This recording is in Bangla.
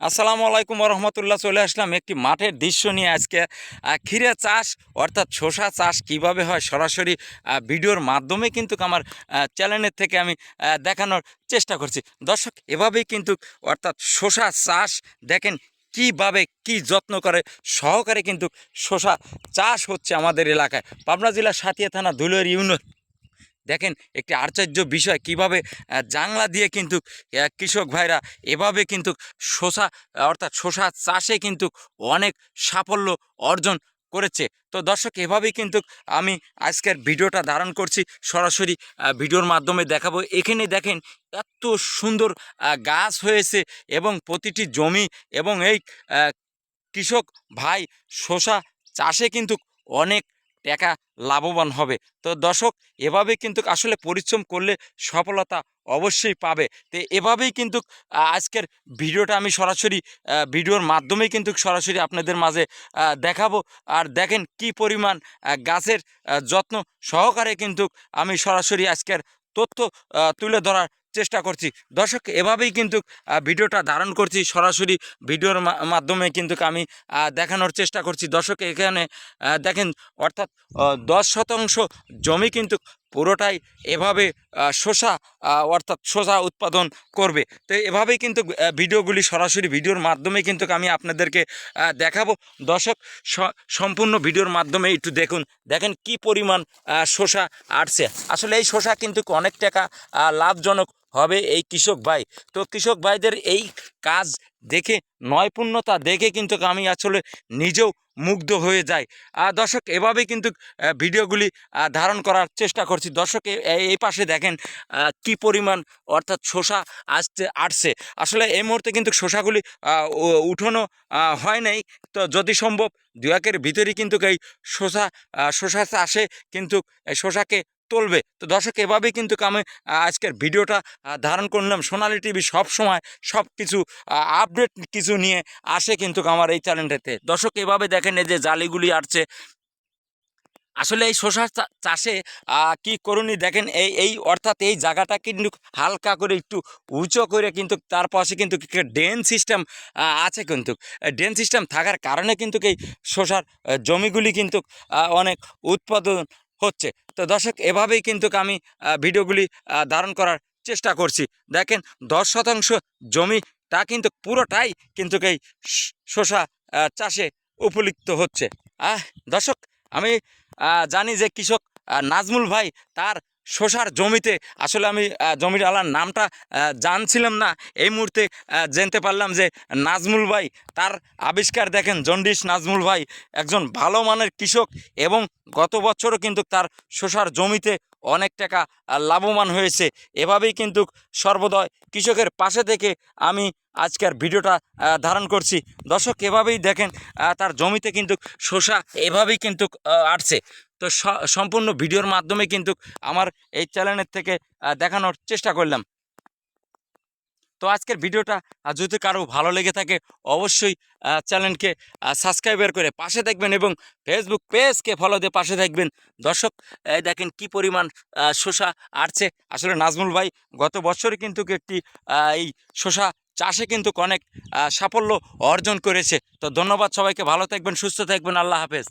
আসসালামু আলাইকুম রহমতুল্লাহ চলে আসলাম একটি মাঠের দৃশ্য নিয়ে আজকে। ক্ষীরা চাষ, অর্থাৎ শশা চাষ কীভাবে হয় সরাসরি ভিডিওর মাধ্যমে কিন্তু আমার চ্যানেলের থেকে আমি দেখানোর চেষ্টা করছি। দর্শক, এভাবেই কিন্তু, অর্থাৎ শশা চাষ দেখেন কীভাবে কি যত্ন করে, সহকারে কিন্তু শশা চাষ হচ্ছে আমাদের এলাকায়। পাবনা জেলার সাথিয়া থানা ধুলের ইউনিয়ন। দেখেন একটি আশ্চর্য বিষয়, কীভাবে জাংলা দিয়ে কিন্তু কৃষক ভাইরা এভাবে কিন্তু শশা অর্থাৎ শশা চাষে কিন্তু অনেক সাফল্য অর্জন করেছে। তো দর্শক, এভাবেই কিন্তু আমি আজকের ভিডিওটা ধারণ করছি। সরাসরি ভিডিওর মাধ্যমে দেখাবো। এখানে দেখেন এত সুন্দর গাছ হয়েছে এবং প্রতিটি জমি এবং এই কৃষক ভাই শশা চাষে কিন্তু অনেক টাকা লাভবান হবে। তো দর্শক এভাবে কিন্তু আসলে পরিশ্রম করলে সফলতা অবশ্যই পাবে। তো এভাবেই কিন্তু আজকের ভিডিওটা আমি সরাসরি ভিডিওর মাধ্যমে কিন্তু সরাসরি আপনাদের মাঝে দেখাবো। আর দেখেন কি পরিমাণ গাছের যত্ন সহকারে কিন্তু আমি সরাসরি আজকের তথ্য তুলে ধরার চেষ্টা করছি। দর্শক, এভাবেই কিন্তু ভিডিওটা ধারণ করছি। সরাসরি ভিডিওর মাধ্যমে কিন্তু আমি দেখানোর চেষ্টা করছি। দর্শক, এখানে দেখেন, অর্থাৎ দশ শতাংশ জমি কিন্তু পুরোটাই এভাবে শসা অর্থাৎ শসা উৎপাদন করবে। তো এভাবেই কিন্তু ভিডিওগুলি সরাসরি ভিডিওর মাধ্যমে কিন্তু আমি আপনাদেরকে দেখাবো। দর্শক সম্পূর্ণ ভিডিওর মাধ্যমে একটু দেখুন। দেখেন কি পরিমাণ শসা আসছে আসলে এই শসা কিন্তু অনেক টাকা লাভজনক হবে এই কৃষক ভাই। তো কৃষক ভাইদের এই কাজ দেখে নয়পূর্ণতা দেখে কিন্তু আমি আসলে নিজেও মুগ্ধ হয়ে যাই। আর দর্শক এভাবেই কিন্তু ভিডিওগুলি ধারণ করার চেষ্টা করছি। দর্শক এই পাশে দেখেন কি পরিমাণ অর্থাৎ শসা আসতে আসছে আসলে এই মুহূর্তে কিন্তু উ- উঠানো হয় নাই। তো যদি সম্ভব দু একের ভিতরেই কিন্তু এই আহ, শসা চাষে কিন্তু শসাকে তুলবে। তো দর্শক, এভাবেই কিন্তু আমি আজকের ভিডিওটা ধারণ করলাম। সোনালি টিভি সব সময় সব কিছু আপডেট কিছু নিয়ে আসে কিন্তু আমার এই চ্যানেলটাতে। দর্শক, এভাবে দেখেন এই যে জালিগুলি আসছে আসলে এই শশা চাষে কি করুনি দেখেন, এই এই অর্থাৎ এই জায়গাটা কিন্তু হালকা করে একটু উঁচু করে কিন্তু তার পাশে কিন্তু ড্রেন সিস্টেম আছে কিন্তু। ড্রেন সিস্টেম থাকার কারণে কিন্তু এই শশার জমিগুলি কিন্তু অনেক উৎপাদন হচ্ছে। তো দর্শক, এভাবেই কিন্তু আমি ভিডিওগুলি ধারণ করার চেষ্টা করছি। দেখেন, দশ শতাংশ জমি তা কিন্তু পুরোটাই কিন্তু এই শোষা চাষে উপলিপ্ত হচ্ছে। আহ, দর্শক, আমি জানি যে কৃষক নাজমুল ভাই তার শশার জমিতে, আসলে আমি জমির আলার নামটা জানছিলাম না। এই মুহূর্তে জানতে পারলাম যে নাজমুল ভাই, তার আবিষ্কার দেখেন, জন্ডিস নাজমুল ভাই একজন ভালো মানের কৃষক এবং গত বছরও কিন্তু তার শশার জমিতে অনেক টাকা লাভবান হয়েছে। এভাবেই কিন্তু সর্বদয় কৃষকের পাশে থেকে আমি আজকের ভিডিওটা ধারণ করছি। দর্শক, এভাবেই দেখেন তার জমিতে কিন্তু শসা এভাবেই কিন্তু আসছে তো সম্পূর্ণ ভিডিওর মাধ্যমে কিন্তু আমার এই চ্যানেলের থেকে দেখানোর চেষ্টা করলাম। তো আজকের ভিডিওটা যদি কারও ভালো লেগে থাকে, অবশ্যই চ্যানেলকে সাবস্ক্রাইবার করে পাশে থাকবেন এবং ফেসবুক পেজকে ফলো দিয়ে পাশে থাকবেন। দর্শক দেখেন কি পরিমাণ শসা আসছে আসলে নাজমুল ভাই গত বছরে কিন্তু একটি এই শসা চাষে কিন্তু অনেক সাফল্য অর্জন করেছে। তো ধন্যবাদ সবাইকে। ভালো থাকবেন, সুস্থ থাকবেন। আল্লাহ হাফেজ।